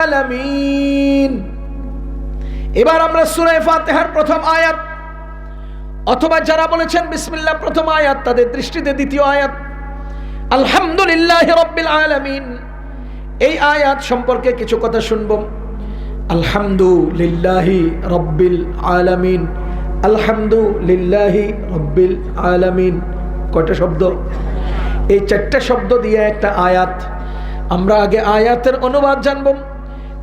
আলামিন। এবার আমরা সূরা ফাতিহার প্রথম আয়াত, অথবা যারা বলেছেন বিসমিল্লাহ প্রথম আয়াত, তাদের দৃষ্টিতে দ্বিতীয় আয়াত। আলহামদুলিল্লাহ রব্বিল আলামিন। এই আয়াত সম্পর্কে কিছু কথা শুনব। আলহামদুলিল্লাহি রব্বিল আলামিন। আলহামদুলিল্লাহি রব্বিল আলামিন। কয়টা শব্দ? এই চারটা শব্দ দিয়ে একটা আয়াত আমরা আগে আয়াতের অনুবাদ জানব।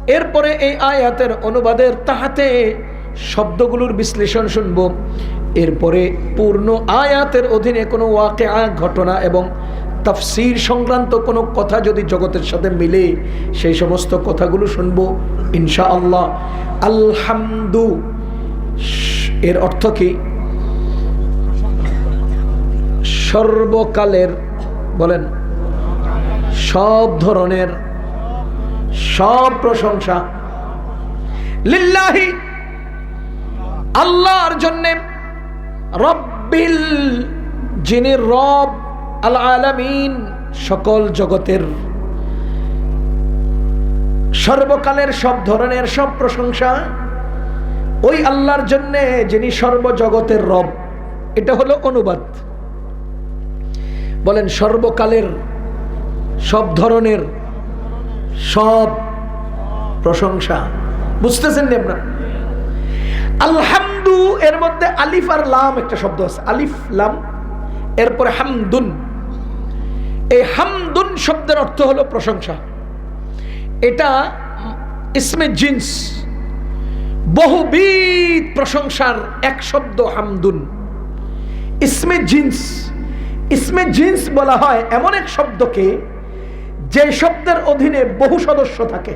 এরপরে এই আয়াতের অনুবাদের তাহাতে শব্দগুলোর বিশ্লেষণ শুনব। এরপরে পূর্ণ আয়াতের অধীনে কোনো ওয়াকে ঘটনা এবং তাফসির সংক্রান্ত কোনো কথা যদি জগতের সাথে মিলে, সেই সমস্ত কথাগুলো শুনব ইনশা আল্লাহ আলহামদু, এর অর্থ কি? সর্বকালের, বলেন। সব ধরনের, সব প্রশংসা। লিল্লাহি, আল্লাহর জন্যে, রব্বিল, যিনি রব আল আলামিন, সকল জগতের, সর্বকালের সব ধরনের সব প্রশংসা, ওই আল্লাহর জন্যে যিনি সর্বজগতের রব। এটা হলো অনুবাদ। বলেন, সর্বকালের সব ধরনের, সব প্রশংসা। বুঝতেছেন নি আপনার? আলহামদু, এর মধ্যে আলিফ আর লাম একটা শব্দ আছে। আলিফ, লাম, এরপরে হামদুন। এই হামদুন শব্দের অর্থ হলো প্রশংসা। এটা ইসমে জিন্স। বহুবিধ প্রশংসার এক শব্দ হামদুন। ইসমে জিন্স। ইসমে জিন্স বলা হয় এমন এক শব্দকে যে শব্দের অধীনে বহু সদস্য থাকে,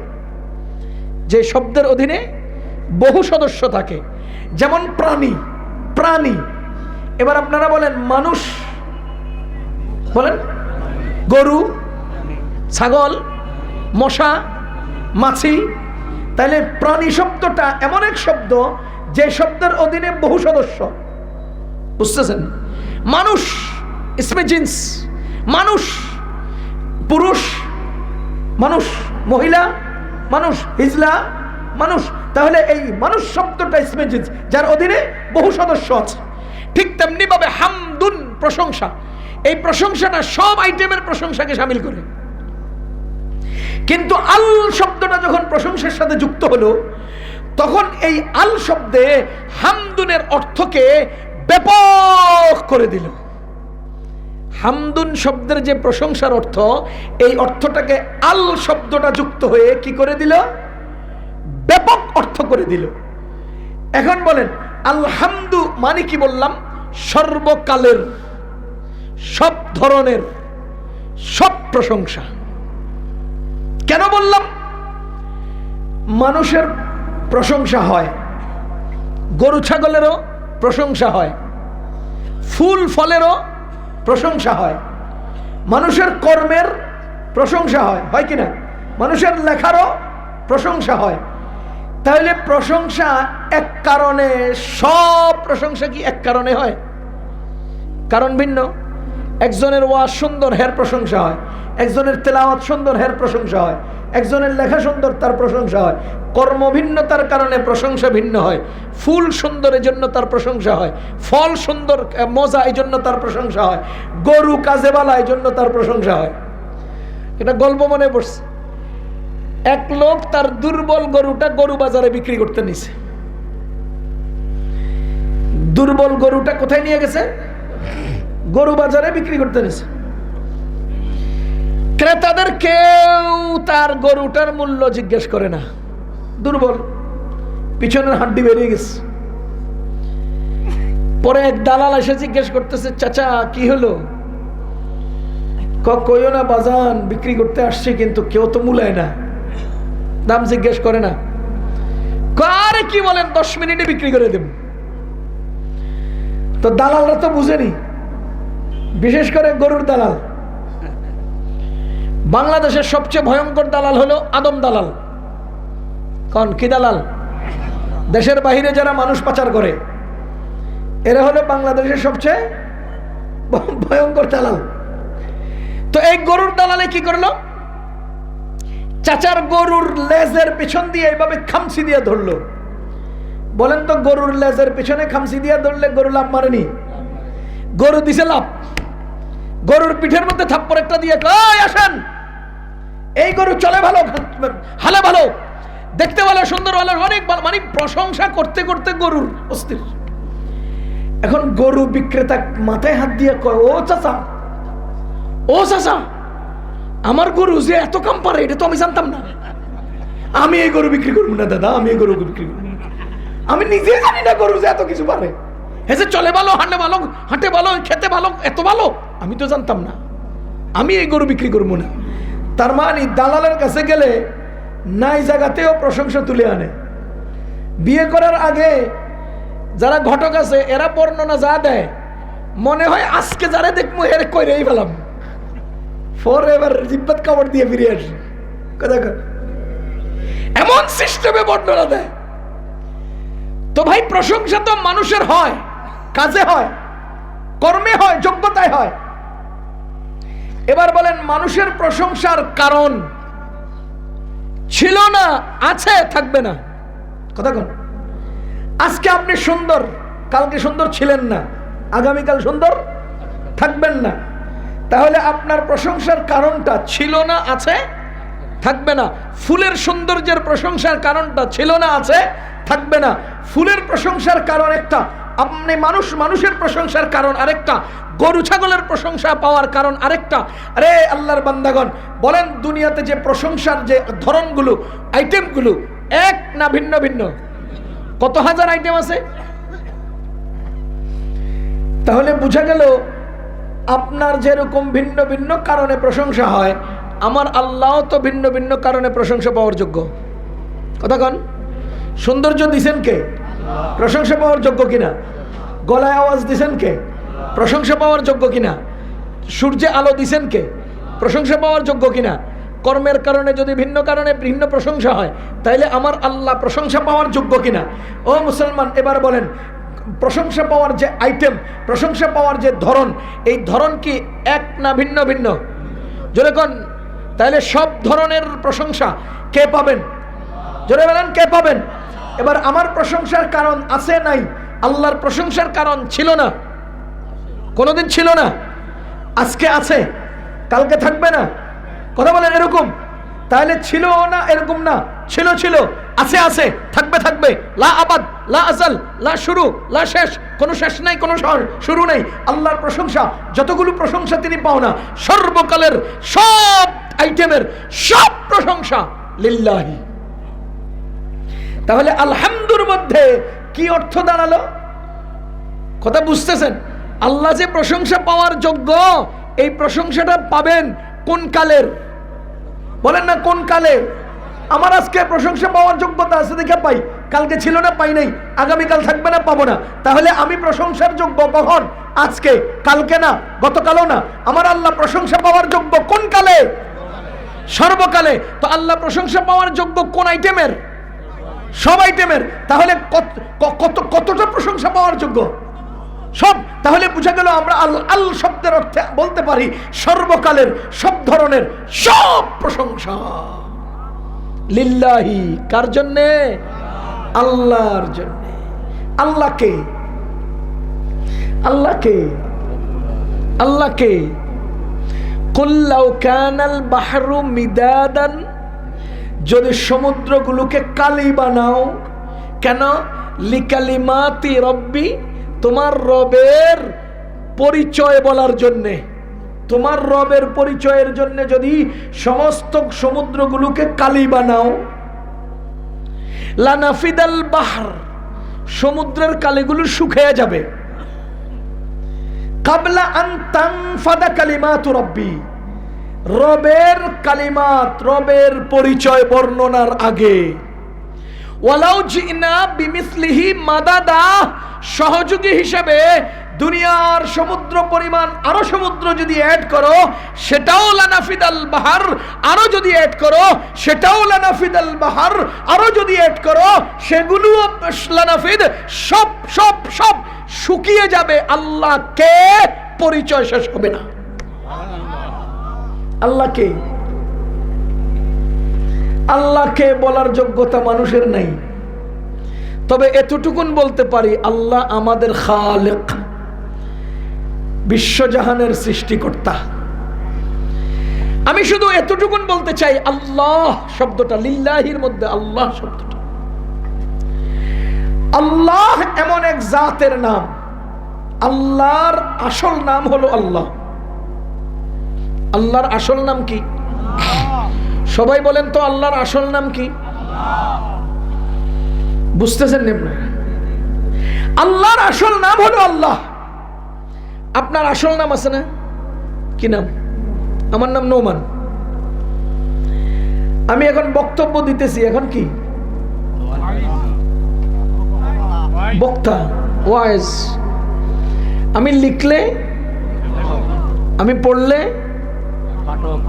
যে শব্দের অধীনে বহু সদস্য থাকে, যেমন প্রাণী প্রাণী। এবার আপনারা বলেন, মানুষ, বলেন, গরু, ছাগল, মশা, মাছি, তাহলে প্রাণী শব্দটা এমন এক শব্দ যে শব্দের অধীনে বহু সদস্য। বুঝতেছেন? মানুষ ইসমে জিন্স। মানুষ, পুরুষ মানুষ, মহিলা, মানুষ, হিজলা, মানুষ। তাহলে এই মানুষ শব্দটা ইসমে জিন্স যার অধীনে বহু সদস্য আছে। ঠিক তেমনি ভাবে হামদুন প্রশংসা। এই প্রশংসাটা সব আইটেমের প্রশংসাকে সামিল করে। কিন্তু আল শব্দটা যখন প্রশংসার সাথে যুক্ত হলো, তখন এই আল শব্দে হামদুনের অর্থকে ব্যাপক করে দিল। হামদুন শব্দের যে প্রশংসার অর্থ, এই অর্থটাকে আল শব্দটা যুক্ত হয়ে কি করে দিল? ব্যাপক অর্থ করে দিল। এখন বলেন, আলহামদু মানে কি বললাম? সর্বকালের, সব ধরনের, সব প্রশংসা। কেন বললাম? মানুষের প্রশংসা হয়, গরু ছাগলেরও প্রশংসা হয়, ফুল ফলেরও প্রশংসা হয়। মানুষের কর্মের প্রশংসা হয়। হয় কি না? মানুষের লেখারও প্রশংসা হয়। তাহলে প্রশংসা এক কারণে, সব প্রশংসা কি এক কারণে হয়? কারণ ভিন্ন। একজনের ওয়া সুন্দর, হের প্রশংসা হয়। একজনের তেলাওয়াত সুন্দর, হের প্রশংসা হয়। একজনের লেখা সুন্দর, তার প্রশংসা হয়। কর্ম ভিন্নতার কারণে প্রশংসা ভিন্ন হয়। ফুল সুন্দরের জন্য তার প্রশংসা হয়। ফল সুন্দর মজা এই জন্য তার প্রশংসা হয়। গরু কাজে বালা এই জন্য তার প্রশংসা হয়। এটা গল্প মনে পড়ছে। এক লোক তার দুর্বল গরুটা গরু বাজারে বিক্রি করতে নিছে। দুর্বল গরুটা কোথায় নিয়ে গেছে? গরু বাজারে বিক্রি করতে নিছে। ক্রেতাদের কেউ তার গরুটার মূল্য জিজ্ঞেস করে না। দুর্বল। পিছনের হাড্ডি বেরিয়ে গেছে। পরে এক দালাল এসে জিজ্ঞেস করতেছে, চাচা, কি হলো? কইও না, বাজান, বিক্রি করতে আসছে, কিন্তু কেউ তো মূলায় না। দাম জিজ্ঞেস করে না। আরে কি বলেন, দশ মিনিটে বিক্রি করে দেব। তো দালালরা তো বুঝেনি। বিশেষ করে গরুর দালাল। বাংলাদেশের সবচেয়ে ভয়ঙ্কর দালাল হলো আদম দালাল। কন, কি দালাল? দেশের বাহিরে যারা মানুষ পাচার করে, এরা হলো বাংলাদেশের সবচেয়ে ভয়ঙ্কর দালাল। তো এই গরুর দালালে কি করল? চাচার গরুর লেজের পিছন দিয়ে এইভাবে খামসি দিয়ে ধরলো। বলেন তো, গরুর লেজের পিছনে খামসি দিয়ে ধরলে গরু লাভ মারেনি গরু দিছে লাভ। গরুর পিঠের মধ্যে থাপ্পড় একটা দিয়ে আসেন! এই গরু চলে ভালো, হালে ভালো। দেখতে ভালো, সুন্দর ভালো, অনেক ভালো মানে প্রশংসা করতে করতে গরুর অস্থির। এখন গরু বিক্রেতা মাথায় হাত দিয়ে কয়, ও চাচা ও চাচা, আমার গরু যে এত কাম পারে, এটা তো আমি জানতাম না। আমি এই গরু বিক্রি করব না, দাদা, আমি এই গরু বিক্রি করব। আমি নিজে জানি না গরু যে এত কিছু পারে। হেসে চলে ভালো, হাঁটে ভালো হাঁটে ভালো, খেতে ভালো, এত ভালো, আমি তো জানতাম না। আমি এই গরু বিক্রি করব না। তার মানে দালালের কাছে গেলে নাই জায়গাতেও প্রশংসা তুলে আনে। বিয়ে করার আগে যারা ঘটক আছে, এরা বর্ণনা যা দেয়, মনে হয় আজকে যারা দেখব এর কইরেই ফেলাম। ফর এবার জিব্বাত কাপড় দিয়ে ফিরে আসি। কথা। এমন সিস্টেমে বর্ণনা দেয়। তো ভাই, প্রশংসা তো মানুষের হয়, কাজে হয়, কর্মে হয়, যোগ্যতায় হয়। এবার বলেন, মানুষের প্রশংসার কারণ ছিল না, আছে, থাকবে না। কথা কোন। আজকে আপনি সুন্দর, কালকে সুন্দর ছিলেন না, আগামীকাল সুন্দর থাকবেন না। তাহলে আপনার প্রশংসার কারণটা ছিল না, আছে, থাকবে না। ফুলের সৌন্দর্যের প্রশংসার কারণটা ছিল না, আছে, থাকবে না। ফুলের প্রশংসার কারণ একটা আপনি মানুষ, মানুষের প্রশংসার কারণ আরেকটা, গরু ছাগলের প্রশংসা পাওয়ার কারণ আরেকটা। আরে আল্লাহর বান্দাগণ, বলেন দুনিয়াতে যে প্রশংসার যে ধরনগুলো আইটেমগুলো এক না ভিন্ন ভিন্ন? কত হাজার আইটেম আছে? তাহলে বোঝা গেল, আপনার যেরকম ভিন্ন ভিন্ন কারণে প্রশংসা হয়, আমার আল্লাহ তো ভিন্ন ভিন্ন কারণে প্রশংসা পাওয়ার যোগ্য। কথা কন। সৌন্দর্য দিছেন কে? প্রশংসা পাওয়ার যোগ্য কিনা? গলায় আওয়াজ দিছেন কে? প্রশংসা পাওয়ার যোগ্য কিনা? সূর্যে আলো দিছেন কে? প্রশংসা পাওয়ার যোগ্য কিনা? কর্মের কারণে যদি ভিন্ন কারণে ভিন্ন প্রশংসা হয়, তাইলে আমার আল্লাহ প্রশংসা পাওয়ার যোগ্য কিনা? ও মুসলমান, এবার বলেন, প্রশংসা পাওয়ার যে আইটেম প্রশংসা পাওয়ার যে ধরন, এই ধরন কি এক না ভিন্ন ভিন্ন? জোরে কন তাহলে সব ধরনের প্রশংসা কে পাবেন? জোরে বলেন, কে পাবেন? এবার আমার প্রশংসার কারণ আছে নাই? আল্লাহর প্রশংসার কারণ ছিল না। কোনোদিন ছিল না। আজকে আছে। কালকে থাকবে না। কথা বলেন এরকম। তাহলে ছিল না, এরকম না। ছিল ছিল। আছে আছে। থাকবে থাকবে। লা আবাদ, লা আজাল লা শুরু, লা শেষ। কোনো শেষ নাই, কোনো শুরু নাই। আল্লাহর প্রশংসা, যতগুলো প্রশংসা তিনি পাও না, সর্বকালের সব আইটেমের সব প্রশংসা লিল্লাহি। তাহলে আলহামদুর মধ্যে কি অর্থ দাঁড়াল? কথা বুঝতেছেন? আল্লাহ যে প্রশংসা পাওয়ার যোগ্য, এই প্রশংসাটা পাবেন কোন কালের? বলেন না কোন কালে? আমার আজকে প্রশংসা পাওয়ার যোগ্যতা আছে দেখে পাই। কালকে ছিল না, পাই নাই। আগামীকাল থাকবে না, পাবো না। তাহলে আমি প্রশংসার যোগ্য কখন? আজকে, কালকে না, গতকালও না। আমার আল্লাহ প্রশংসা পাওয়ার যোগ্য কোন কালে? সর্বকালে। তো আল্লাহ প্রশংসা পাওয়ার যোগ্য কোন আইটেমের সব আইটেমের তাহলে কত কত, কতটা প্রশংসা পাওয়ার যোগ্য? সব। তাহলে বুঝা গেল আমরা আল আল শব্দের অর্থে বলতে পারি সর্বকালের সব ধরনের সব প্রশংসা। লিল্লাহি, কার জন্যে? আল্লাহর জন্যে। আল্লাহকে। আল্লাহকে। আল্লাহকে। কুল্লাউ কানাল বাহরু মিদাদান যদি সমুদ্রগুলোকে কালি বানাও, কেন? লিকালি লিকালিমাতি রব্বি, তোমার রবের পরিচয় বলার জন্যে। তোমার রবের পরিচয়ের জন্য যদি সমস্ত সমুদ্রগুলোকে কালি বানাও। লানাফিদাল বাহার, সমুদ্রের কালিগুলো শুকিয়ে যাবে। কাবলা আন্তাং ফাদা কালিমাত রব্বি। রবের কালিমাত, রবের পরিচয় বর্ণনার আগে। বিমিসলিহি মাদাদা, সহযোগী হিসেবে দুনিয়ার সমুদ্র পরিমাণ, আরও সমুদ্র যদি অ্যাড করো, সেটাও লানাফিদ বাহার, আরও যদি অ্যাড করো, সেটাও লানাফিদ বাহার, আরও যদি অ্যাড করো, সেগুলোও লানাফিদ, সব সব সব শুকিয়ে যাবে। আল্লাহকে পরিচয় শেষ হবে না। আল্লাহকে। আল্লাহকে বলার যোগ্যতা মানুষের নাই। তবে এতটুকুন বলতে পারি, আল্লাহ আমাদের খালেক, বিশ্বজাহানের সৃষ্টিকর্তা। আমি শুধু এতটুকুন বলতে চাই, আল্লাহ শব্দটা, লিল্লাহির মধ্যে আল্লাহ শব্দটা। আল্লাহ এমন এক জাতের নাম। আল্লাহর আসল নাম হলো আল্লাহ। আল্লাহর আসল নাম কি? সবাই বলেন তো আল্লাহর আসল নাম কি? বুঝতেছেন আপনারা? আল্লাহর আসল নাম হলো আল্লাহ। আপনার আসল নাম আছে না? কি নাম? আমার নাম নোমান। আমি এখন বক্তব্য দিতেছি, এখন কি? বক্তা, ওয়াইজ। আমি লিখলে, আমি পড়লে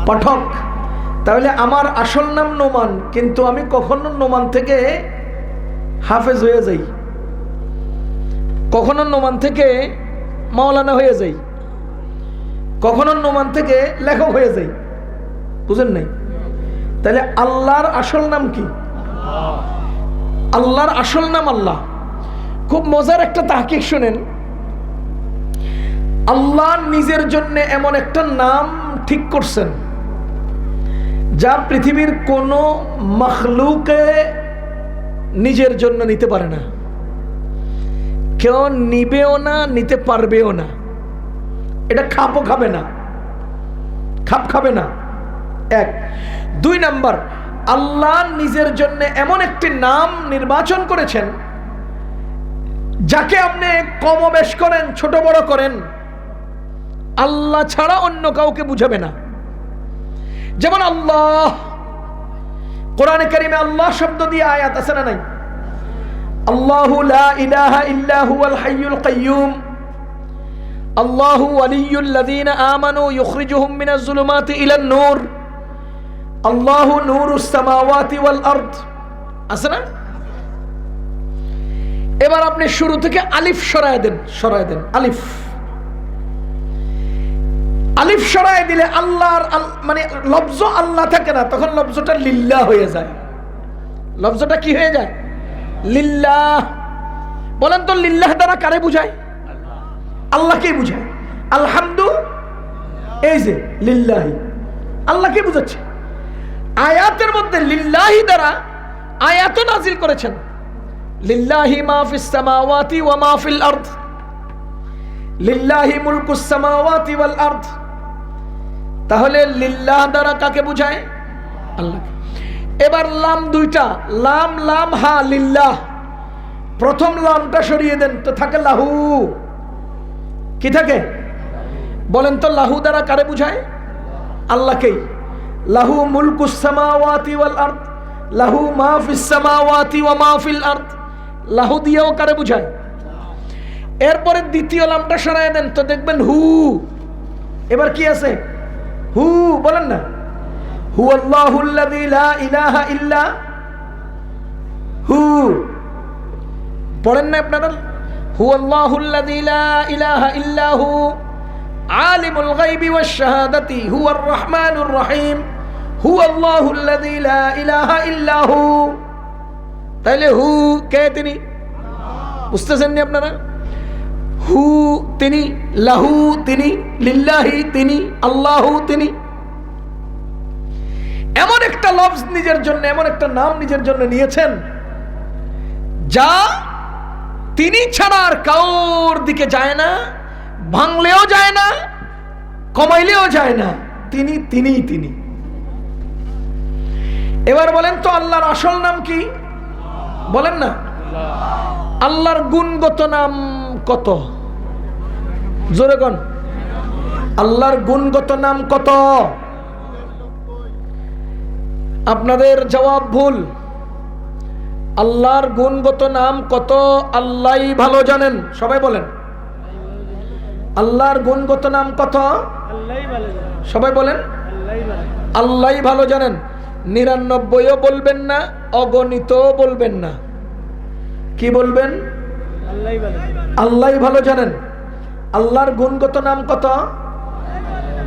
পাঠক, তাহলে আমার আসল নাম নোমান, কিন্তু আমি কখনো নোমান থেকে হাফেজ হয়ে যাই। কখনো নোমান থেকে মাওলানা হয়ে যাই। কখনো নোমান থেকে লেখক হয়ে যাই। বুঝেন নাই? তাহলে আল্লাহর আসল নাম কি? আল্লাহর আসল নাম আল্লাহ। খুব মজার একটা তাহকিক শুনেন। আল্লাহ নিজের জন্য এমন একটা নাম ঠিক করছেন। যা পৃথিবীর কোনো মখলুকে নিজের জন্য নিতে পারে না। কেউ নিবেও না, নিতে পারবেও না। এটা খাপও খাবে না। খাপ খাবে না। এক। দুই নাম্বার, আল্লাহ নিজের জন্য এমন একটি নাম নির্বাচন করেছেন, যাকে আপনি কমবেশ করেন, ছোট বড় করেন। আল্লাহ ছাড়া অন্য কাউকে বুঝাবে না। যেমন আল্লাহ, কোরআনে কারিমে আল্লাহ শব্দ দিয়ে আয়াত আছে না নাই? আল্লাহু লা ইলাহা হাইয়ুল আল্লাহু ওয়ালিয়ুল লাযীনা আমানু ইউখরিজুহুম মিনাজ যুলুমাতি ইলান নূর। আল্লাহু নূরুস সামাওয়াতি ওয়াল আরদ। আছে না? এবার আপনি শুরু থেকে আলিফ সরায় দেন সরায় দেন, আলিফ। আলিফ সরায় দিলে আল্লাহর আল- মানে লব্জ আল্লাহ থাকে না, তখন লব্জটা লিল্লা হয়ে যায়। লব্জটা কি হয়ে যায়? লিল্লাহ বলেন তো লিল্লাহ দ্বারা কারে বুঝায়? আল্লাহকেই বুঝায়। আলহামদু, এই যে লিল্লাহি। আল্লাহকে বুঝাচ্ছে। আয়াতের মধ্যে লিল্লাহি দ্বারা আয়াত নাজিল করেছেন। লিল্লাহি মা ফিস সামাওয়াতি ওয়া মা ফিল আরদ। লিল্লাহি মুলকুস সামাওয়াতি ওয়াল আরদ। তাহলে লিল্লাহ দ্বারা কাকে বুঝায়? আল্লাহ এবার লাম দুইটা। লাম লাম, হা, লিল্লাহ। প্রথম লামটা সরিয়ে দেন, তো থাকে লাহু। কি থাকে? বলেন তো, লাহু দ্বারা কারে বুঝায়? আল্লাহকেই। লাহু মুলকুস সামাওয়াতি ওয়াল আরদ। লাহু মা ফিস সামাওয়াতি ওয়া মা ফিল আরদ। লাহু দিয়েও কারে বুঝায়? এরপরে দ্বিতীয় লামটা সরায় দেন, তো দেখবেন হু। এবার কি আছে? হু, বলেন না। হু ইলাহা ইল্লা হু। পড়েন না আপনারা? হু ইলাহা ইল্লা হু। আলিমুল গায়বি ওয়াশ শাহাদাতি হুয়ার রহমানুর রহিম। হু আল্লাহুল্লাযী লা ইলাহা ইল্লা হু। তাইলে হু, কে তিনি? বুঝতেছেন নি আপনারা? হু তিনি, লাহু তিনি, লিল্লাহি তিনি, আল্লাহু তিনি। এমন একটা লফজ নিজের জন্য, এমন একটা নাম নিজের জন্য নিয়েছেন, যা তিনি ছাড়া আর কাউর দিকে যায় না, ভাঙলেও যায় না, কমাইলেও যায় না। তিনি তিনি তিনি। এবার বলেন তো, আল্লাহর আসল নাম কি? বলেন না। আল্লাহর গুণগত নাম কত? জোরে কন। আল্লাহর গুণগত নাম কত? আপনাদের জবাব ভুল। আল্লাহর গুণগত নাম কত? আল্লাহই ভালো জানেন। সবাই বলেন। আল্লাহর গুণগত নাম কত? সবাই বলেন। আল্লাহই ভালো ভালো জানেন। নিরানব্বইও বলবেন না অগণিতও বলবেন না। কি বলবেন? আল্লাহই ভালো জানেন। আল্লাহর গুণগত নাম কত?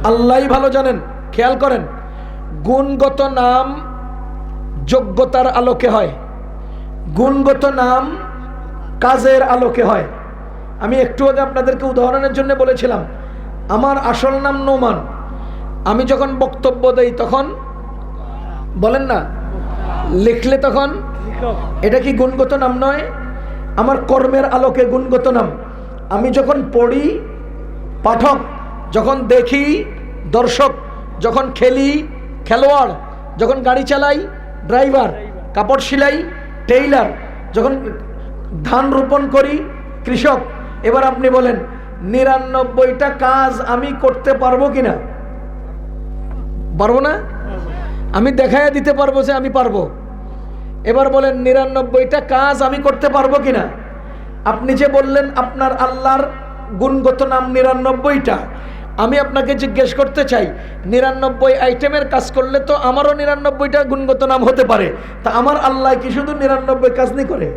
আল্লাহই ভালো জানেন। খেয়াল করেন গুণগত নাম যোগ্যতার আলোকে হয়। গুণগত নাম কাজের আলোকে হয়। আমি একটু আগে আপনাদেরকে উদাহরণের জন্য বলেছিলাম আমার আসল নাম নোমান। আমি যখন বক্তব্য দেই তখন বলেন না লিখলে তখন এটা কি গুণগত নাম নয়? আমার কর্মের আলোকে গুণগত নাম। আমি যখন পড়ি, পাঠক, যখন দেখি, দর্শক, যখন খেলি, খেলোয়াড়, যখন গাড়ি চালাই, ড্রাইভার, কাপড় সেলাই, টেইলার, যখন ধান রোপণ করি, কৃষক, এবার আপনি বলেন, নিরানব্বইটা কাজ আমি করতে পারব কিনা? পারব না? আমি দেখাইয়া দিতে পারব যে আমি পারব। এবার বলেন, নিরানব্বইটা কাজ আমি করতে পারব কিনা? আপনি যে বললেন আপনার আল্লাহর গুণগত নাম নিরানব্বইটা, আমি আপনাকে জিজ্ঞেস করতে চাই, নিরানব্বই আইটেমের কাজ করলে তো আমারও নিরানব্বইটা গুণগত নাম হতে পারে। তা আমার আল্লাহ কি শুধু নিরানব্বই কাজ নি করে?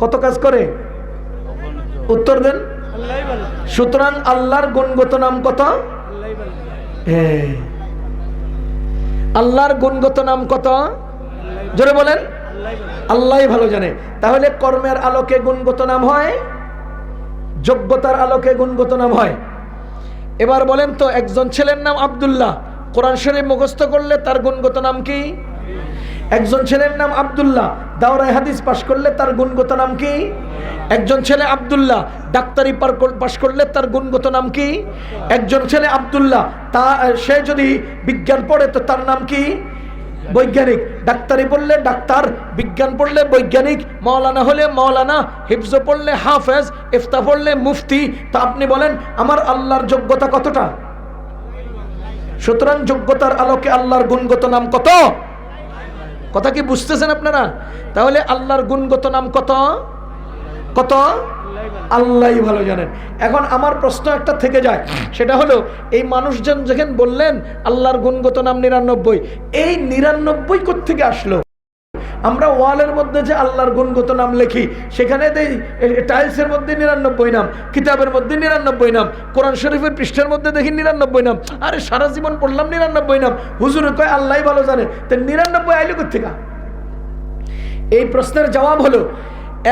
কত কাজ করে? উত্তর দেন। সুতরাং আল্লাহর গুণগত নাম কত? হ্যাঁ। আল্লাহর গুণগত নাম কত? জোরে বলেন। আল্লাহ ভালো জানে। তাহলে কর্মের আলোকে গুণগত নাম হয়, যোগ্যতার আলোকে গুণগত নাম হয়। এবার বলেন তো, একজন ছেলের নাম আব্দুল্লাহ। কোরআন শরীফ মুখস্থ করলে তার গুণগত নাম কি? একজন ছেলের নাম আব্দুল্লাহ। দাওরাই হাদিস পাশ করলে তার গুণগত নাম কি? একজন ছেলে আব্দুল্লাহ। ডাক্তারি পাশ করলে তার গুণগত নাম কি? একজন ছেলে আব্দুল্লাহ। তা, সে যদি বিজ্ঞান পড়ে তো তার নাম কি? বৈজ্ঞানিক। ডাক্তারি পড়লে ডাক্তার, বিজ্ঞান পড়লে বৈজ্ঞানিক, মৌলানা হলে মৌলানা, হিফজ পড়লে হাফেজ, ইফতা পড়লে মুফতি। তা আপনি বলেন, আমার আল্লাহর যোগ্যতা কতটা? সুতরাং যোগ্যতার আলোকে আল্লাহর গুণগত নাম কত? কথা কি বুঝতেছেন আপনারা? তাহলে আল্লাহর গুণগত নাম কত? কত? আল্লাহ ভালো জানেন। এখন আমার প্রশ্ন একটা থেকে যায়। সেটা হলো, এই মানুষজন যখন বললেন, আল্লাহর গুণগত নাম নিরানব্বই, এই নিরানব্বই থেকে আসলো? আমরা ওয়ালের মধ্যে যে আল্লাহর গুণগত নাম লিখি, সেখানে টাইলসের মধ্যে নিরানব্বই নাম, কিতাবের মধ্যে নিরানব্বই নাম, কোরআন শরীফের পৃষ্ঠের মধ্যে দেখি নিরানব্বই নাম, আরে সারা জীবন পড়লাম নিরানব্বই নাম, হুজুর কয় আল্লাহ ভালো জানে। তো নিরানব্বই আইলো থেকে এই প্রশ্নের জবাব হলো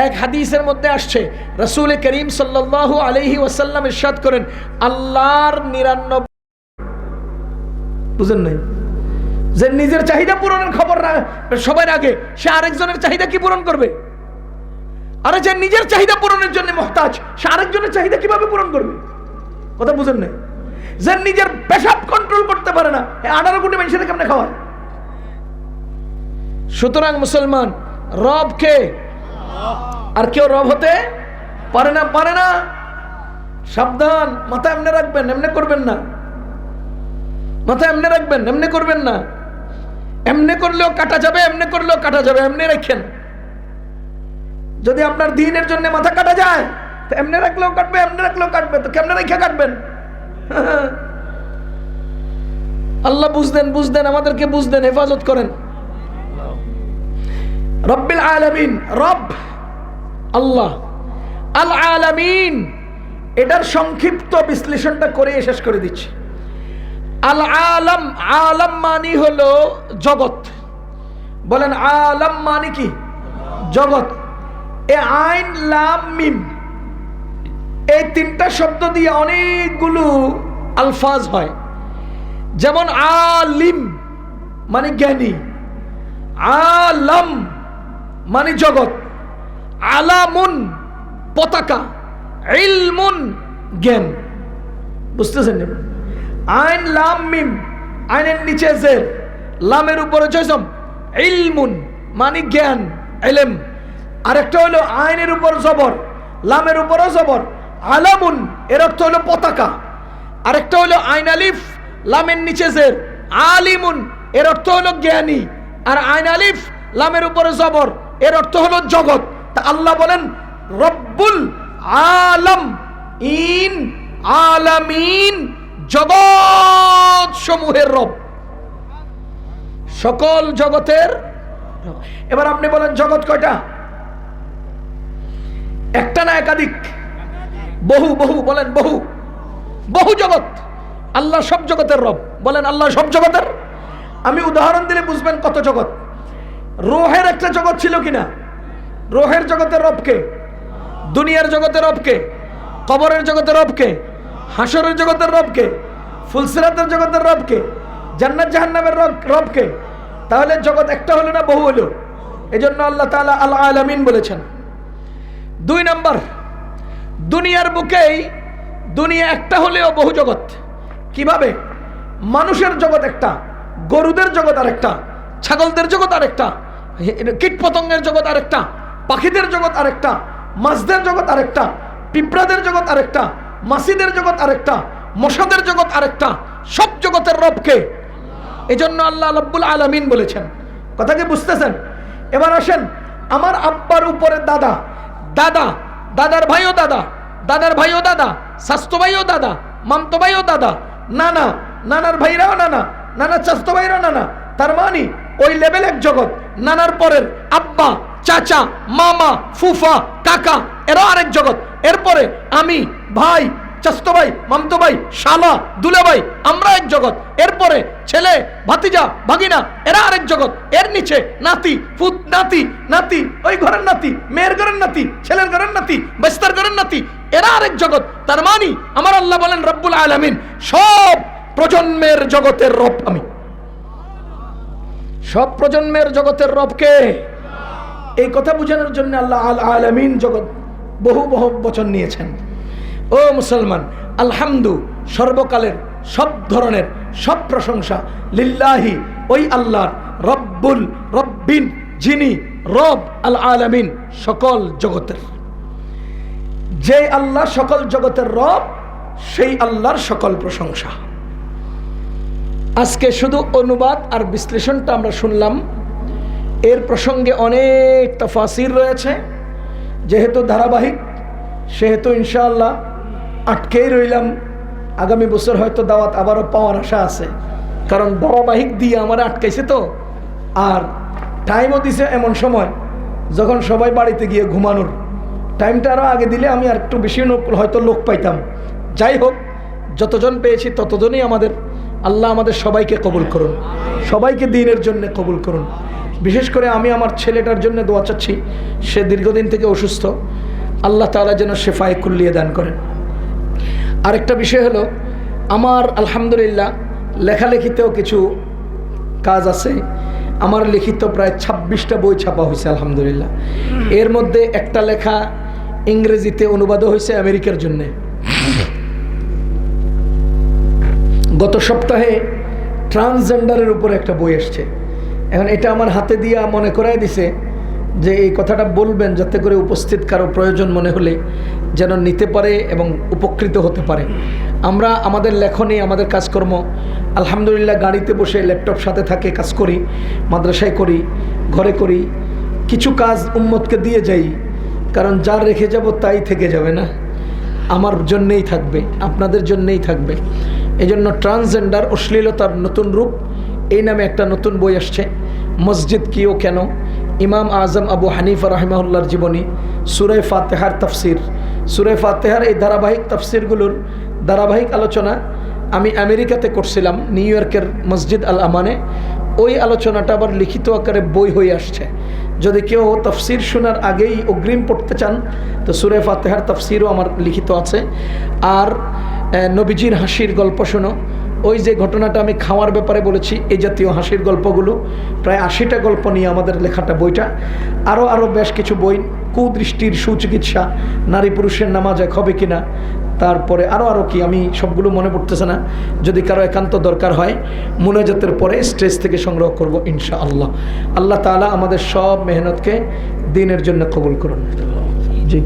এক হাদিসের মধ্যে আসছে, রসুল করিম সাল্লাল্লাহু আলাইহি ওয়াসাল্লাম ইরশাদ করেন, আল্লাহর নিরানব্বই বুঝেন নাই? যে নিজের চাহিদা পূরণের খবর সবার আগে, সে আরেকজনের চাহিদা কি পূরণ করবে? আরে যে নিজের চাহিদা পূরণের জন্য মহতাজ, সে আরেকজনের চাহিদা কীভাবে পূরণ করবে? কথা বুঝেন নাই? যে নিজের পেশাব কন্ট্রোল করতে পারে না আঠারো কোটি মানুষের কেমনে খাওয়ায়? সুতরাং মুসলমান রব কে আর কেউ রব হতে পারে না পারে না। সাবধান, মাথা এমনি রাখবেন, এমনি করবেন না। মাথা এমনি রাখবেন, এমনি করবেন না। এমনি করলেও কাটা যাবে, এমনি করলেও কাটা যাবে, এমনি রাখেন। যদি আপনার দিনের জন্য মাথা কাটা যায়, তো এমনি রাখলেও কাটবে, এমনি রাখলেও কাটবে, তো কেমনে রেখে কাটবেন? আল্লাহ বুঝতেন বুঝদেন আমাদেরকে বুঝতেন, হেফাজত করেন। রব্বিল আলামিন, রব, আল্লাহ, আল আলামিন, এটার সংক্ষিপ্ত বিশ্লেষণটা করে শেষ করে দিচ্ছি। আল আলম আলম মানি হলো জগৎ। বলেন আলম মানে কি? জগৎ। এ আইন, লাম, মিম, এই তিনটা শব্দ দিয়ে অনেকগুলো আলফাজ হয়। যেমন আলিম মানে জ্ঞানী। আলম মানে জগৎ। আলামুন পতাকা, ইলমুন জ্ঞান। বুঝতেছেন? আইন, লাম, মিম, আইনের নিচে জের, লামের উপরে জজম ইলমুন মানে জ্ঞান, এলেম। আরেকটা হলো আইনের উপর জবর, লামের উপরও জবর। আলামুন, এর অর্থ হলো পতাকা। আরেকটা হলো আইন আলিফ, লামের নিচে জের। আলিমুন, এর অর্থ হলো জ্ঞানী। আর আইন আলিফ, লামের উপরে জবর। এর অর্থ হলো জগৎ। তা আল্লাহ বলেন, রব্বুল আলম, ইন আলামিন, জগৎ সমূহের রব। সকল জগতের। এবার আপনি বলেন, জগৎ কয়টা? একটা না একাধিক? বহু বহু, বলেন বহু। বহু জগৎ। আল্লাহ সব জগতের রব। বলেন, আল্লাহ সব জগতের? আমি উদাহরণ দিলে বুঝবেন কত জগৎ। রোহের একটা জগৎ ছিল কিনা? রোহের জগতের রবকে, দুনিয়ার জগতের রবকে, কবরের জগতের রবকে, হাসরের জগতের রবকে, ফুলসিরাতের জগতের রবকে, জান্নাত জাহান্নামের রব- রবকে, তাহলে জগৎ একটা হলো না বহু হলো? এজন্য আল্লাহ তাআলা আল আলামিন বলেছেন, দুই নম্বর, দুনিয়ার বুকেই দুনিয়া একটা হলেও বহু জগৎ। কীভাবে? মানুষের জগৎ একটা, গরুদের জগৎ আরেকটা, ছাগলদের জগৎ আরেকটা কীট পতঙ্গের জগৎ আরেকটা, পাখিদের জগৎ আরেকটা, মাছদের জগৎ আরেকটা, পিঁপড়াদের জগৎ আরেকটা মাসিদের জগৎ আরেকটা, মশাদের জগৎ আরেকটা, সব জগতের রবকে। এই এজন্য আল্লাহ রব্বুল আলামিন বলেছেন। কথা কি বুঝতেছেন? এবার আসেন, আমার আব্বার উপরে দাদা দাদা, দাদার ভাইও দাদা, দাদার ভাইও দাদা, স্বাস্থ্য ভাইও দাদা, মামতো ভাইও দাদা, নানা, নানার ভাইরাও নানা নানা চাস্তো ভাইরাও নানা, তার মানে ওই লেভেল এক জগৎ। নানার পরের আব্বা, চাচা, মামা, ফুফা, কাকা, এরাও আরেক জগৎ। এরপরে আমি, ভাই চাস্তো ভাই মামতো ভাই শালা দুলে ভাই আমরা এক জগৎ। এরপরে ছেলে, ভাতিজা, ভাগিনা, এরা আরেক জগৎ। এর নিচে নাতি ফুত নাতি নাতি, ওই ঘরের নাতি, মেয়ের ঘরের নাতি, ছেলের ঘরের নাতি, বেস্তার ঘরের নাতি, এরা আরেক জগৎ। তার মানি আমার আল্লাহ বলেন, রব্বুল আলামিন, সব প্রজন্মের জগতের রব আমি। সব প্রজন্মের জগতের রবকে। এই কথা বোঝানোর জন্য আল্লাহ আল আলামিন জগৎ বহু বহু বচন নিয়েছেন। ও মুসলমান, আলহামদু, সর্বকালের সব ধরনের সব প্রশংসা লিল্লাহি, ওই আল্লাহর রব্বুল রব্বিন, যিনি রব আল আলামিন সকল জগতের। যে আল্লাহ সকল জগতের রব, সেই আল্লাহর সকল প্রশংসা। আজকে শুধু অনুবাদ আর বিশ্লেষণটা আমরা শুনলাম। এর প্রসঙ্গে অনেক তফাসির রয়েছে। যেহেতু ধারাবাহিক, সেহেতু ইনশাআল্লাহ আটকেই রইলাম। আগামী বছর হয়তো দাওয়াত আবারও পাওয়ার আশা আছে। কারণ ধারাবাহিক দিয়ে আমার আটকাইছে তো। আর টাইমও দিছে এমন সময়, যখন সবাই বাড়িতে গিয়ে ঘুমানোর। টাইমটা আরও আগে দিলে আমি আর একটু বেশি হয়তো লোক পাইতাম। যাই হোক, যতজন পেয়েছি ততজনই আমাদের আল্লাহ আমাদের সবাইকে কবুল করুন। সবাইকে দিনের জন্য কবুল করুন। বিশেষ করে আমি আমার ছেলেটার জন্য দোয়া চাচ্ছি, সে দীর্ঘদিন থেকে অসুস্থ। আল্লাহ তাআলা যেন সে শেফায় কুল্লিয়ে দান করেন। আরেকটা বিষয় হলো, আমার আলহামদুলিল্লাহ লেখালেখিতেও কিছু কাজ আছে। আমার লিখিত প্রায় ছাব্বিশটা বই ছাপা হয়েছে আলহামদুলিল্লাহ। এর মধ্যে একটা লেখা ইংরেজিতে অনুবাদও হয়েছে আমেরিকার জন্যে। গত সপ্তাহে ট্রান্সজেন্ডারের উপর একটা বই এসছে এখন এটা আমার হাতে দিয়া মনে করাই দিছে যে এই কথাটা বলবেন যাতে করে উপস্থিত কারও প্রয়োজন মনে হলে যেন নিতে পারে এবং উপকৃত হতে পারে। আমরা আমাদের লেখনী, আমাদের কাজকর্ম, আলহামদুলিল্লাহ গাড়িতে বসে ল্যাপটপ সাথে থাকে, কাজ করি, মাদ্রাসায় করি, ঘরে করি, কিছু কাজ উম্মতকে দিয়ে যাই, কারণ যা রেখে যাব তাই থেকে যাবে না। আমার জন্যেই থাকবে, আপনাদের জন্যেই থাকবে। এই জন্য ট্রান্সজেন্ডার অশ্লীলতার নতুন রূপ, এই নামে একটা নতুন বই আসছে, মসজিদ কিও কেন? ইমাম আজম আবু হানিফা রহমাউল্লার জীবনী সুরে ফাতেহার তফসির। সুরে ফাতেহার এই ধারাবাহিক তফসিরগুলোর ধারাবাহিক আলোচনা আমি আমেরিকাতে করছিলাম, নিউ ইয়র্কের মসজিদ আল আমানে। ওই আলোচনাটা আবার লিখিত আকারে বই হয়ে আসছে। যদি কেউ তফসির শোনার আগেই অগ্রিম পড়তে চান, তো সুরে ফাতেহার তফসিরও আমার লিখিত আছে। আর নবীজির হাসির গল্প শোনো। ওই যে ঘটনাটা আমি খাওয়ার ব্যাপারে বলেছি, এই জাতীয় হাসির গল্পগুলো। প্রায় আশিটা গল্প নিয়ে আমাদের লেখাটা বইটা। আরও আরও বেশ কিছু বই, কুদৃষ্টির সুচিকিৎসা, নারী পুরুষের নামাজ এক হবে কিনা, তারপরে আরও আরও কি, আমি সবগুলো মনে পড়তেছে না। যদি কারও একান্ত দরকার হয়, মুনাজাতের পরে স্টেজ থেকে সংগ্রহ করব ইনশা আল্লাহ আল্লাহ তাআলা আমাদের সব মেহনতকে দিনের জন্য কবুল করুন। জি।